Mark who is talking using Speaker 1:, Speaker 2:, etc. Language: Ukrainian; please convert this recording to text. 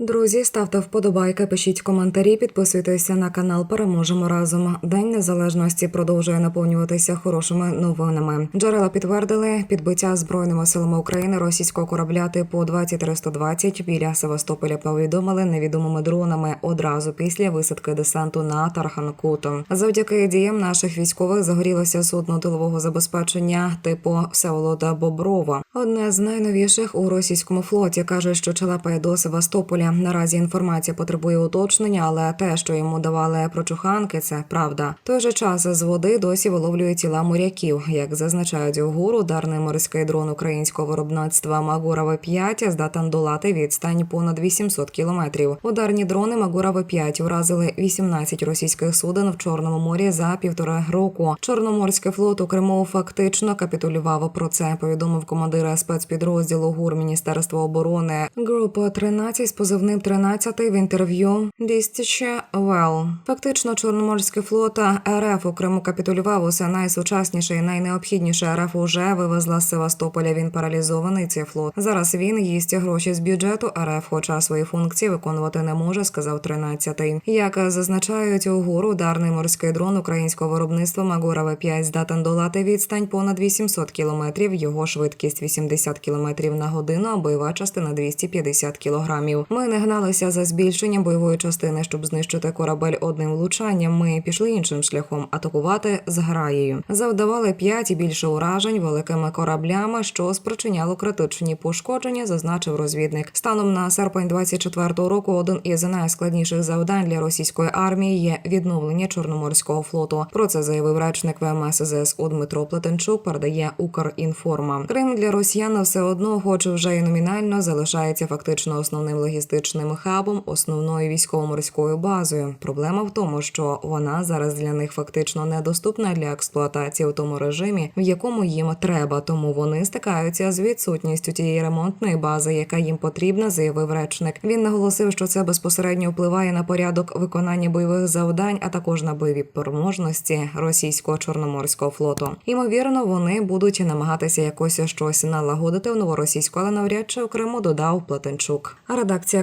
Speaker 1: Друзі, ставте вподобайки, пишіть коментарі, підписуйтеся на канал. Переможемо разом. День незалежності продовжує наповнюватися хорошими новинами. Джерела підтвердили підбиття збройними силами України російського корабля типу 2320 біля Севастополя. Повідомили невідомими дронами одразу після висадки десанту на Тарханкуту. Завдяки діям наших військових загорілося судно тилового забезпечення типу Всеволода Боброва. Одне з найновіших у російському флоті каже, що чалапає до Севастополя. Наразі інформація потребує уточнення, але те, що йому давали прочуханки, це правда. Той же час з води досі виловлює тіла моряків. Як зазначають у ГУР, ударний морський дрон українського виробництва Магура 5 здатен долати відстань понад 800 кілометрів. Ударні дрони Магура 5 вразили 18 російських суден в Чорному морі за півтора року. Чорноморський флот у Криму фактично капітулював. Про це повідомив командир спецпідрозділу ГУР Міністерства оборони група 13 з позивним 13 в інтерв'ю Дістіче Вел. Фактично, Чорноморський флот РФ у Криму капітулював. Усе найсучасніше і найнеобхідніше РФ уже вивезла з Севастополя. Він паралізований. Цей флот. Зараз він їсть гроші з бюджету РФ, хоча свої функції виконувати не може, сказав 13-й. Як зазначають у ГУР, ударний морський дрон українського виробництва Магура В5 здатен долати відстань понад 800 кілометрів. Його швидкість 80 кілометрів на годину, а бойова частина 250 кілограмів. Ми не гналися за збільшенням бойової частини, щоб знищити корабель одним влучанням. Ми пішли іншим шляхом атакувати зграєю. Завдавали 5 і більше уражень великими кораблями, що спричиняло критичні пошкодження, зазначив розвідник. Станом на серпень 24-го року один із найскладніших завдань для російської армії є відновлення Чорноморського флоту. Про це заявив речник ВМС ЗСУ Дмитро Плетенчук. Передає Укрінформа. Крим для росіян все одно, хоч вже і номінально залишається фактично основним логістичним хабом, основною військово-морською базою. Проблема в тому, що вона зараз для них фактично недоступна для експлуатації в тому режимі, в якому їм треба. Тому вони стикаються з відсутністю тієї ремонтної бази, яка їм потрібна, заявив речник. Він наголосив, що це безпосередньо впливає на порядок виконання бойових завдань, а також на бойові спроможності російського чорноморського флоту. Ймовірно, вони будуть намагатися якось щось налагодити в новоросійську, але навряд чи у Криму додав Платенчук. А редакція